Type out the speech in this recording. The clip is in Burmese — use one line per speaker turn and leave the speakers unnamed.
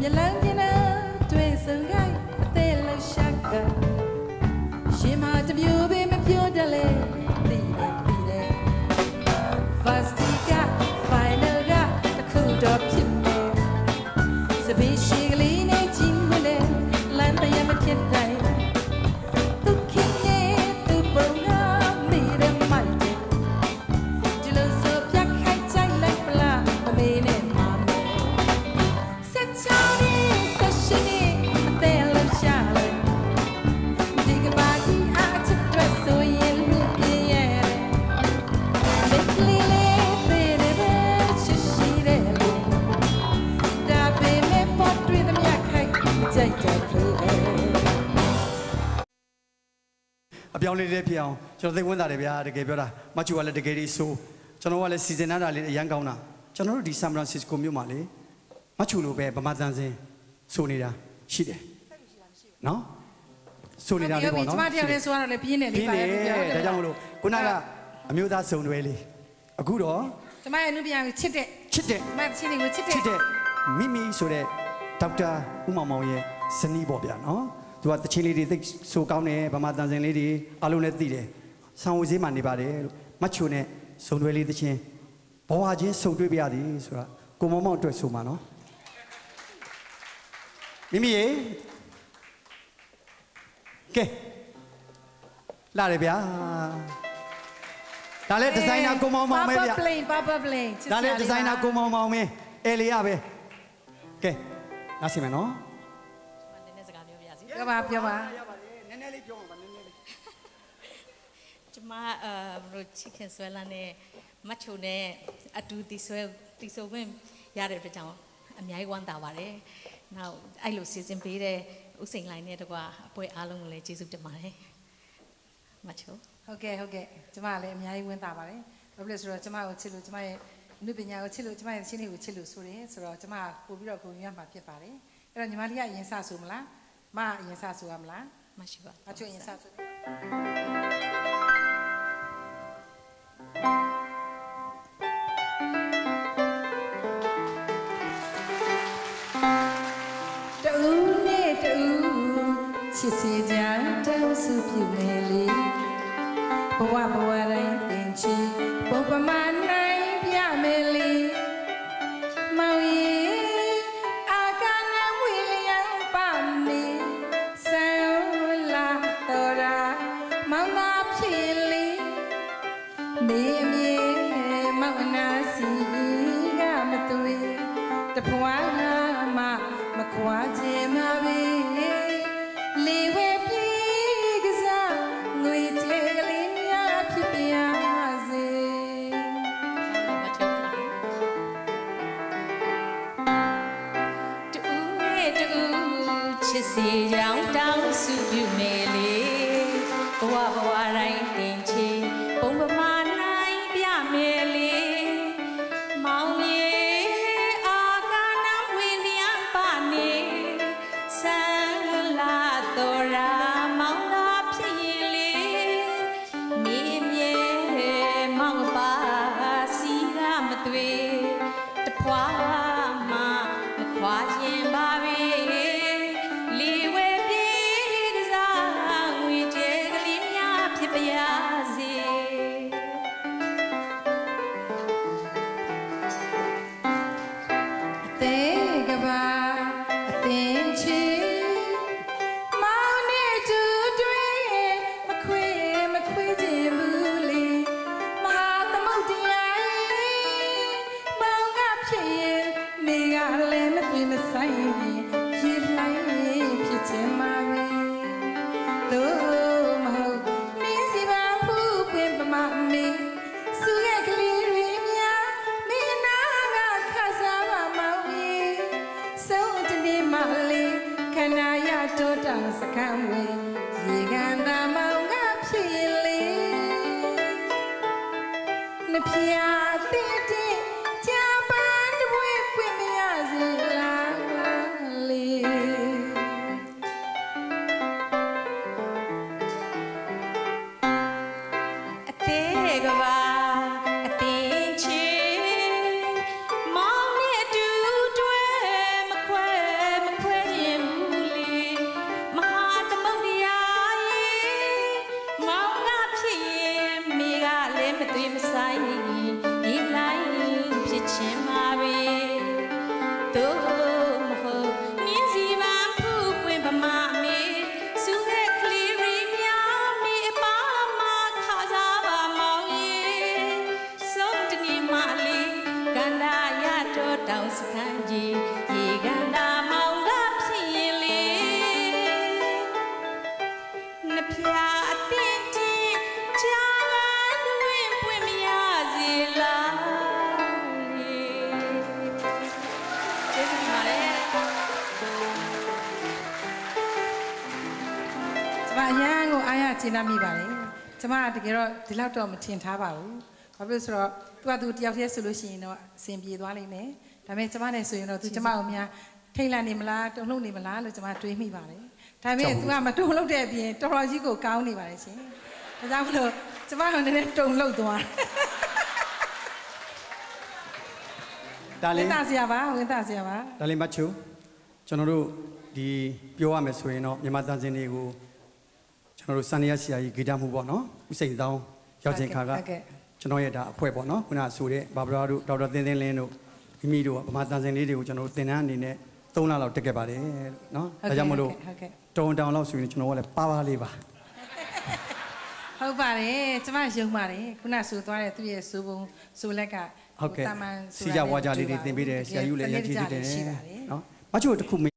မျက်လန်းချင်းနာတွေ့ဆုံခိုင်
အ
သေးလှရှာကရှင်မတမျိုး
ပဲ
မပြောတတ်လေတည်တယ်တည်တယ် First week final ကတခုတော့ဖြစ်မယ်စပ
င်းရှိကလေး
နဲ့ချင်းမ
လဲလမ်းတရမဖြစ်တိုင်း meaning အပြောင်းလေးလေးဖြစ်အောင်ကျွန်တော်သိဝင်တာတယ်ဗျာတကယ်ပြောတာမချူကလည်းတကယ်လေးဆိုကျွန်တော်ကလည်းစီစဉ်ထားတာလေးအရန်ကောင်းတာကျွန်တော်တို့ဒီဆန်ဖရန်စစ္စကိုမြို့မှာလေမချူလိုပဲဗမာတန်စင်ဆိုနေတာရှိတယ်နော်ဆိုနေတာလေးပေါ့နော်
ကျမတရားလေးဆိုရတော့လည်းပြင်းနေ
ပြ
လေး
င်း
ပါ
တယ်
လို့ပြော
ဒါကြောင့်မလို့ခုနကအမျိုးသားစုံတွဲလေးအခုတော့
ကျမရဲ့အနုပညာကိုချစ်တဲ့
ချစ်တဲ့
ကျမချင်းတွေကိုချစ်တဲ့
ချစ်တဲ့မိမိဆိုတဲ့ဒေါက်တာဦးမောင်မောင်ရဲ့ဇနီးပေါ့ဗျာနော် သူကတချင်းလေးတွေသိဆိုကောင်းတယ်ဗမာတန်စင်လေးတွေအားလုံးလည်းသိတယ်ဆောင်းဝေးစည်းမှနေပါတယ်လို့မတ်ချိုနဲ့စုံတွဲလေးတချင်းဘဝချင်းစုံတွေ့ပြရသည်ဆိုတာကိုမောင်မောင်အတွက်ဆိုမှာနော်မိမိရေကဲလာတယ်ဗျာဒါလည်းဒီဇိုင်နာကိုမောင်မောင်ပဲဗျာ
ပပပလိန်ပပပလိန်
ဒါလည်းဒီဇိုင်နာကိုမောင်မောင်မင်းအဲလီရပဲကဲနားစီမယ်နော်
နည်းနည်းစကား ပြောပြစီ
ပြောပါပြောပါ
ရပါလေနည်းနည်းလေးပြောပါနည်းနည်းလေး
ကျမအဲဘလို့ချစ်ခင်ဆွဲလန်းနဲ့မတ်ချိုနဲ့အတူတီဆွဲတီဆိုဝင်ရတဲ့အတွက်ကြောင့်အများကြီးဝမ်းသာပါတယ်။နောက်အဲ့လိုစီစဉ်ပေးတဲ့ဥစိန်လိုင်းနဲ့တကွာအပွဲအားလုံးကိုလည်းကျေးဇူးတင်ပါတယ်။မတ်ချို
ဟုတ်ကဲ့ဟုတ်ကဲ့ကျမလည်းအများကြီးဝင်တာပါတယ်ဘာဖြစ်လို့လဲဆိုတော့ကျမကိုချစ်လို့ကျမရဲ့အနုပညာကိုချစ်လို့ကျမရဲ့ချင်းလေးကိုချစ်လို့ဆိုတယ်ဆိုတော့ကျမပို့ပြီးတော့ဂုဏ်ယူရမှာဖြစ်ပါတယ်အဲ့တော့ညီမလေးကအရင်စဆိုမလား မအရင်စဆိုရမလား
မရှိပါ
အချွတ်အရင်စဆိုတူနဲ့တူချစ်စီကြတောင်းစုပြုမယ်လေဘဝဘဝတိုင်းသင်ချီပုပ္ပမ တပွားမမခွာခြင်းမပဲလေဝဲပြေကစားငွေချေကလေးများဖြစ်ပါစေ
မတ်ချိုတူနဲ့တူချစ်စီကြောင်တောင်း တော့တောင်စကံဝေရေ
ကန်သာမောင်ကဖြစ်လေနှပြတဲ့ ချင်းမာရီသို့မဟုတ်မြင်းစီပန်ဖူးပွင့်ပမာမေစုခဲ့ကလေးရီများမေအပါမခါစားပါမောင်ရေစုံတနေမလေးကန္တာရတော်တောင်စ
ခန်းကြီးရေက
ကိုအားရကျင်းမိပါတယ်ကျမကတကယ်တော့ဒီလောက်တော့မထင်ထားပါဘူးဘာဖြစ်လို့ဆိုတော့သူကသူတယောက်တည်းဆိုလို့ရှိရင်တော့အဆင်ပြေသွားလိမ့်မယ်ဒါပေမဲ့ကျမနဲ့ဆိုရင်တော့သူကျမကိုများထိတ်လန့်နေမလားတုန်လှုပ်နေမလားလို့ကျမတွေးမိပါတယ်ဒါပေမဲ့ तू ကမတုန်လှုပ်တဲ့အပြင်တော်တော်ကြီးကိုကောင်းနေပါတယ်ရှင်ဒါကြောင့်မလို့ကျမကနည်းနည်းတုန်လှုပ်သွားတယ်
ဒါ
ဝ
လေး
င်သားစရာပါဝင်သားစရာပါ
ဒါလေးမတ်ချူကျွန်တော်တို့ဒီပြောရမယ်ဆိုရင်တော့မြန်မာတန်စင်တွေကို ကျွန်တော်တို့စန္ဒရဆရာကြီးဂီတမှုပေါ့နော်ဥစိန်တောင်းရောက်ချိန်ခါက
ဟုတ်ကဲ့
ကျွန်တော်ရဲ့ဒါအဖွဲ့ပေါ့နော်ခုနကဆိုတဲ့ဘာဘရာတို့ဒေါက်တာသင်းသင်းလင်းတို့မိမိတို့ကဗမာတန်စင်လေးတွေကိုကျွန်တော်တို့သင်တန်းအနေနဲ့3လလောက်တက်ခဲ့ပါတယ်လို့နော်ဒါကြောင့်မလို့
ဟုတ်ကဲ့
တုံတောင်လောက်ဆိုရင်ကျွန်တော်ကလည်းပါပါလေးပါ
ဟုတ်ပါတယ်ကျမယုံပါတယ်ခုနဆိုသွားတဲ့သူ့ရဲ့ဆိုပုံဆိုလက်က
ဟုတ်ကဲ့
တာမန်
စီကြဝါကြလေးတွေသင်ပေးတယ်ဆရာကြီးလည်းအရင်ကြီးတယ်
ရှိပါတယ်
နော်မတ်ချူတစ်ခု